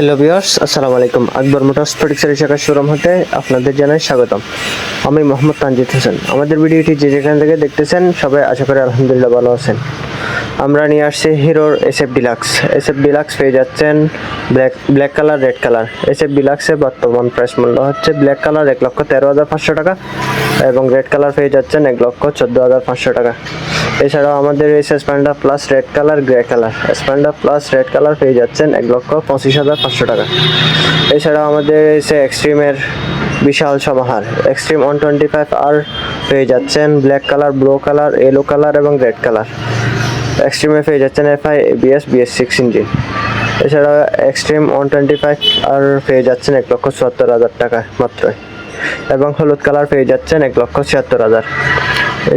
Hello viewers, আসসালামু আলাইকুম। Akbar motors প্রোডাক্টসের শাখা শোরুম হতে আপনাদের জানাই স্বাগতম। আমি মোহাম্মদ তানজিদ হোসেন। আমাদের ভিডিওটি যে যেখান থেকে দেখতেছেন, সবাই আশা করি আলহামদুলিল্লাহ ভালো আছেন। আমরা নিয়ে আসছি হিরোর S F deluxe S F deluxe পেয়ে যাচ্ছেন black black colour red colour S F ডিলাক্সের বর্তমান প্রাইস মূল্য হচ্ছে ব্ল্যাক কালার এক লক্ষ তেরো হাজার পাঁচশো টাকা। এবং রেড কালার পেয়ে যাচ্ছেন এক লক্ষ চোদ্দ হাজার পাঁচশো টাকা। এছাড়াও আমাদের রয়েছে Splendor plus red colour grey colour Splendor plus red colour পেয়ে যাচ্ছেন এক লক্ষ পঁচিশ হাজার পাঁচশো টাকা। এছাড়াও আমাদের রয়েছে এক্সট্রিমের বিশাল সমাহার। Xtreme one twenty five R পেয়ে যাচ্ছেন black colour blue colour yellow colour এবং রেড কালার এক্সট্রিমে পেয়ে যাচ্ছেন F FI BS BS six engine এছাড়া Xtreme one twenty five R পেয়ে যাচ্ছেন এক লক্ষ চুয়াত্তর হাজার টাকা মাত্রই। এবং হলুদ কালার পেয়ে যাচ্ছেন এক লক্ষ ছিয়াত্তর হাজার।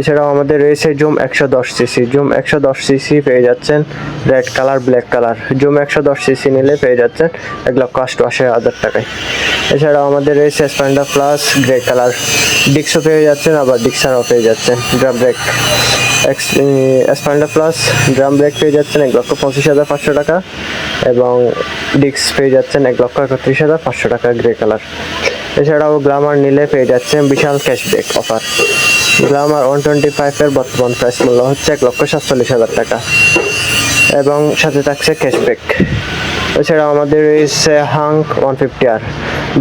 এছাড়াও আমাদের রয়েছে জুম একশো দশ সিসি। জুম একশো দশ সিসি পেয়ে যাচ্ছেন red colour, black colour. Zoom একশো দশ সিসি নিলে পেয়ে যাচ্ছেন এক লক্ষ অষ্টআশি হাজার টাকায়। এছাড়াও আমাদের রয়েছে স্প্যান্ডার প্লাস গ্রে কালার ডিক্সও পেয়ে যাচ্ছেন, আবার ডিক্সারও পেয়ে যাচ্ছেন। Drum brake X Splendor plus drum brake পেয়ে যাচ্ছেন এক লক্ষ পঁচিশ হাজার পাঁচশো টাকা এবং ডিক্স পেয়ে যাচ্ছেন এক লক্ষ একত্রিশ হাজার পাঁচশো টাকা গ্রে কালার এছাড়াও গ্লামার নিলে পেয়ে যাচ্ছেন বিশাল cashback offer Glamour one twenty ফাইভের বর্তমান প্রাইস মূল্য হচ্ছে এক লক্ষ সাতচল্লিশ হাজার টাকা এবং সাথে থাকছে ক্যাশব্যাক এছাড়াও আমাদের রয়েছে হাঙ্ক ওয়ান ফিফটি আর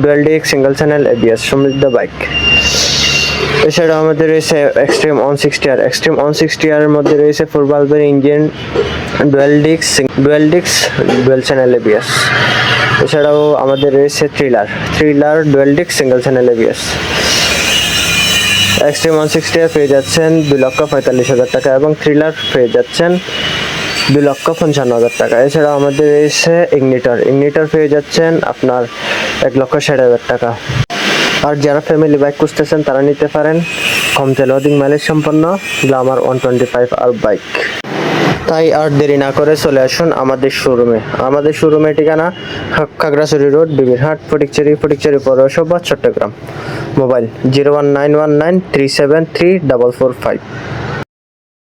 ডুয়েল ডিক সিঙ্গেল চ্যানেল এবিএস সমৃদ্ধ বাইক এছাড়াও আমাদের রয়েছে এক্সট্রিম ওয়ান সিক্সটি আর এক্সট্রিম ওয়ান সিক্সটি আর মধ্যে রয়েছে ফোর বাল্বের ইঞ্জিন ডুয়েল ডিক্স ডুয়েল ডিক্স ডুয়েল চ্যানেল এবিএস এছাড়াও আমাদের রয়েছে থ্রিলার থ্রিলার ডুয়েল ডিক্স single channel ABS Xtreme one sixty আর পেয়ে যাচ্ছেন দুই লক্ষ পঁয়তাল্লিশ হাজার টাকা এবং থ্রিলার পেয়ে যাচ্ছেন দুই লক্ষ পঞ্চান্ন হাজার টাকা। এছাড়াও আমাদের রয়েছে ইগনিটার ইগনিটার পেয়ে যাচ্ছেন আপনার এক লক্ষ ষাট হাজার টাকা। আর যারা ফ্যামিলি বাইক খুঁজতেছেন, তারা নিতে পারেন। কম তেল অধিক মাইলেজ সম্পন্ন Glamour one twenty five R bike তাই আর দেরি না করে চলে আসুন আমাদের শোরুমে আমাদের শোরুমে ঠিকানা খাগড়াছড়ি রোড, বিবিরহাট, ফটিকচুরি ফটিকচুরি পৌরসভা, Chattogram. Mobile zero one nine one nine three seven three double four five.